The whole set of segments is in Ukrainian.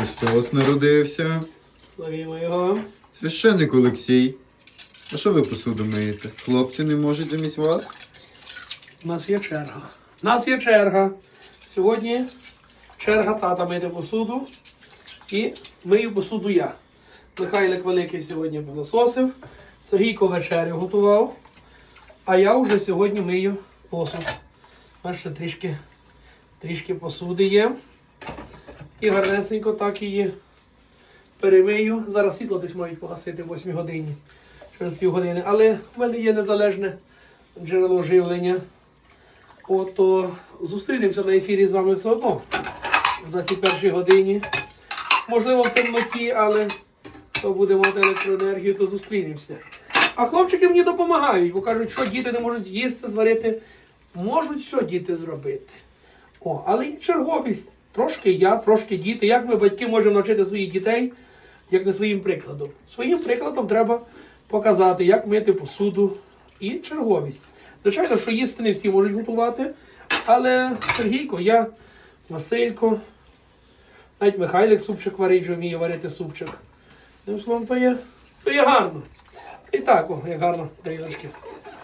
Христос народився. Славімо його. Священник Олексій. А що ви посуду миєте? Хлопці не можуть замість вас? У нас є черга. У нас є черга. Сьогодні черга тата мити посуду. І мию посуду я. Михайлик Великий сьогодні пилососив. Сергійко вечерю готував. А я вже сьогодні мию посуд. Бачите, трішки, трішки посуди є. І гарнесенько так її перемию. Зараз світло десь мають погасити в 8 годині. Через півгодини. Але в мене є незалежне джерело живлення. Ото зустрінемося на ефірі з вами все одно в 21 годині. Можливо, в темноті, але хто буде мати електроенергію, то зустрінемося. А хлопчики мені допомагають, бо кажуть, що діти не можуть з'їсти, зварити. Можуть що діти зробити. О, але є черговість. Трошки я, трошки діти. Як ми, батьки, можемо навчити своїх дітей, як не своїм прикладом? Своїм прикладом треба показати, як мити посуду і черговість. Звичайно, що їсти не всі можуть готувати, але Сергійко, я, Василько, навіть Михайлик супчик варить, вже вміє варити супчик. Тим словом, то є, то є гарно. І так, о, як гарно тарілочки.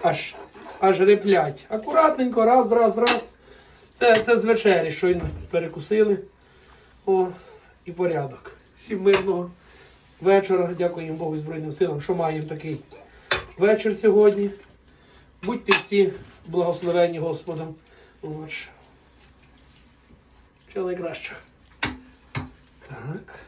Аж, аж реплять. Акуратненько, раз, раз, раз. Це, це з вечері, щойно перекусили. О, і порядок. Всім мирного вечора. Дякуємо Богу і Збройним силам, що маємо такий вечір сьогодні. Будьте всі благословені Господом. Все найкраще. Так.